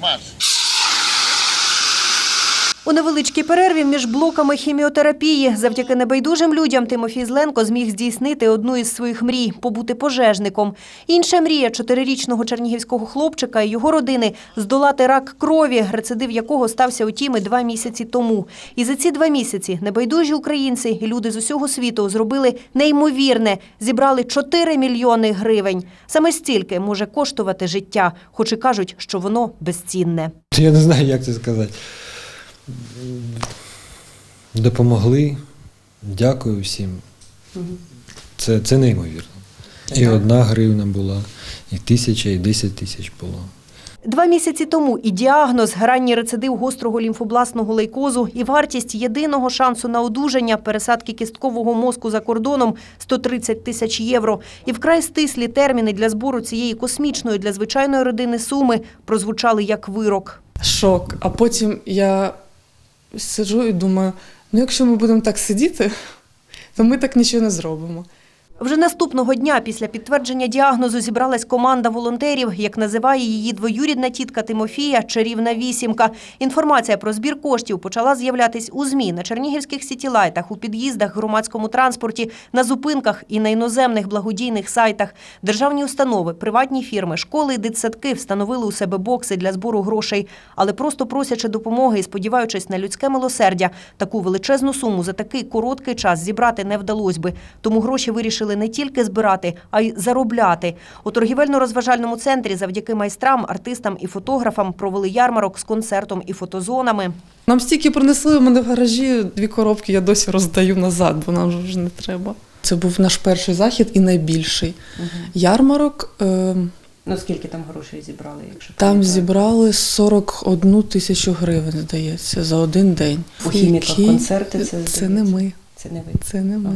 March. У невеличкій перерві між блоками хіміотерапії завдяки небайдужим людям Тимофій Зленко зміг здійснити одну із своїх мрій побути пожежником. Інша мрія чотирирічного чернігівського хлопчика і його родини здолати рак крові, рецидив якого стався у тіми два місяці тому. І за ці два місяці небайдужі українці і люди з усього світу зробили неймовірне, зібрали 4 мільйони гривень. Саме стільки може коштувати життя, хоч і кажуть, що воно безцінне. Я не знаю, як це сказати. Допомогли. Дякую всім. Це, це неймовірно. І одна гривна була, і тисяча, і десять тисяч було. Два місяці тому і діагноз ранній рецидив гострого лімфобластного лейкозу, і вартість єдиного шансу на одужання пересадки кісткового мозку за кордоном 130 тисяч євро. І вкрай стислі терміни для збору цієї космічної для звичайної родини суми прозвучали як вирок. шок. А потім я сиджу і думаю: ну якщо ми будемо так сидіти, то ми так нічого не зробимо. Вже наступного дня після підтвердження діагнозу зібралась команда волонтерів, як називає її двоюрідна тітка Тимофія Чарівна вісімка. Інформація про збір коштів почала з'являтись у ЗМІ на чернігівських сітілайтах, у під'їздах, громадському транспорті, на зупинках і на іноземних благодійних сайтах. Державні установи, приватні фірми, школи і дитсадки встановили у себе бокси для збору грошей, але просто просячи допомоги і сподіваючись на людське милосердя, таку величезну суму за такий короткий час зібрати не вдалося би. Тому гроші вирішили не тільки збирати, а й заробляти. У торгівельно-розважальному центрі завдяки майстрам, артистам і фотографам провели ярмарок з концертом і фотозонами. Нам стільки принесли у мене в гаражі дві коробки, я досі роздаю назад, бо нам вже не треба. Це був наш перший захід і найбільший. Ярмарок. Е, Ну скільки там грошей зібрали? Якщо там зібрали 41 тисячу гривень, здається, за один день. У хіміках Які- концерти це, Це не ми. Це не ви. Це не ми.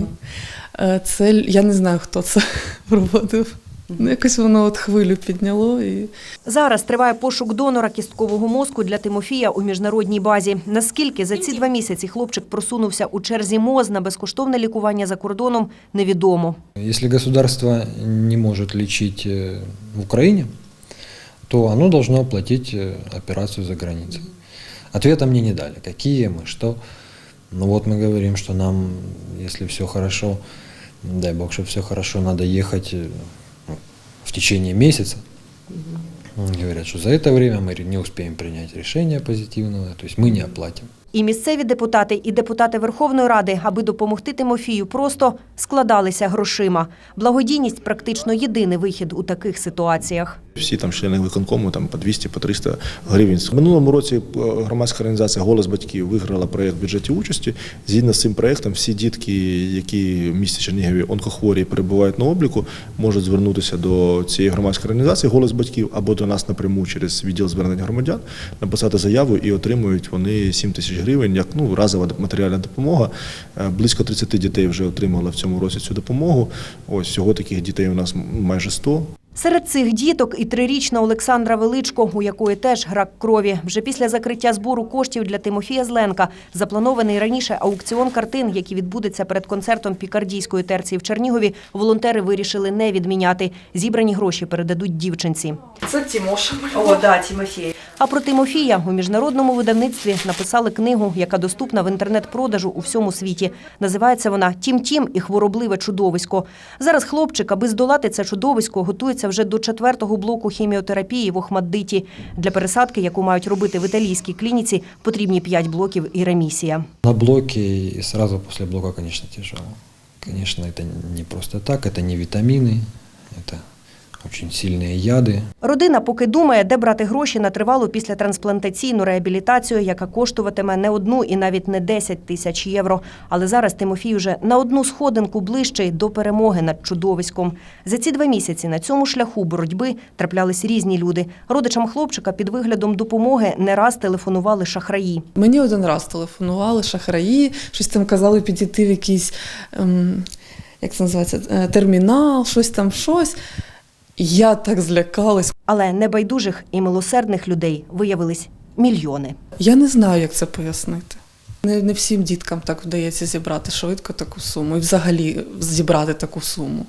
Е, Це я не знаю, хто це проводив. Ну, якось воно от хвилю підняло і Зараз триває пошук донора кісткового мозку для Тимофія у міжнародній базі. Наскільки за ці два місяці хлопчик просунувся у черзі МОЗ на безкоштовне лікування за кордоном, невідомо. Если государство не может лечить э, в Украине, то оно должно оплатить э, операцию за границей. Ответа мне не дали. Какие мы, что. Ну вот мы говорим, что нам, если все хорошо, дай бог, что все хорошо, надо ехать э, ну, в течение месяца. Говорят, что за это время мы не успеем принять решение позитивного, то есть мы не оплатим. І місцеві депутати, і депутати Верховної Ради, аби допомогти Тимофію, просто складалися грошима. Благодійність практично єдиний вихід у таких ситуаціях. Всі там члени виконкому там по 200, по 300 гривень. В минулому році е, громадська організація Голос батьків виграла проєкт в бюджеті участі. Згідно з цим проєктом, всі дітки, які в місті Чернігові онкохворі перебувають на обліку, можуть звернутися до цієї громадської організації Голос батьків або до нас напряму через відділ звернення громадян, написати заяву і отримують вони 7 тисяч гривень як ну разова матеріальна допомога. Е, Близько 30 дітей вже отримали в цьому році цю допомогу. Ось всього таких дітей у нас майже 100. Серед цих діток і трирічна Олександра Величко, у якої теж рак крові. Вже після закриття збору коштів для Тимофія Зленка запланований раніше аукціон картин, який відбудеться перед концертом пікардійської терції в Чернігові, волонтери вирішили не відміняти. Зібрані гроші передадуть дівчинці. це Тімоша. О, да, Тимофій. А про Тимофія у міжнародному видавництві написали книгу, яка доступна в інтернет-продажу у всьому світі. Називається вона Тім-Тім і хворобливе чудовисько. Зараз хлопчик, аби здолати це чудовисько, готується вже до четвертого блоку хіміотерапії в Охмаддиті. Для пересадки, яку мають робити в італійській клініці, потрібні 5 блоків і ремісія. На блоке и сразу после блока, конечно, тяжело. Конечно, это не просто так, это не витамины, это очень сильные яды. Родина поки думає, де брати гроші на тривалу післятрансплантаційну реабілітацію, яка коштуватиме не одну і навіть не 10 тисяч євро. Але зараз Тимофій вже на одну сходинку ближче й до перемоги над чудовиськом. За ці два місяці на цьому шляху боротьби траплялись різні люди. Родичам хлопчика під виглядом допомоги не раз телефонували шахраї. Мені один раз телефонували шахраї, щось там казали підійти в якийсь, ем, як це називається, е, термінал, щось там, щось. Я так злякалась. Але небайдужих і милосердних людей виявились мільйони. Я не знаю, як це пояснити. Не, не всім діткам так вдається зібрати швидко таку суму і взагалі зібрати таку суму.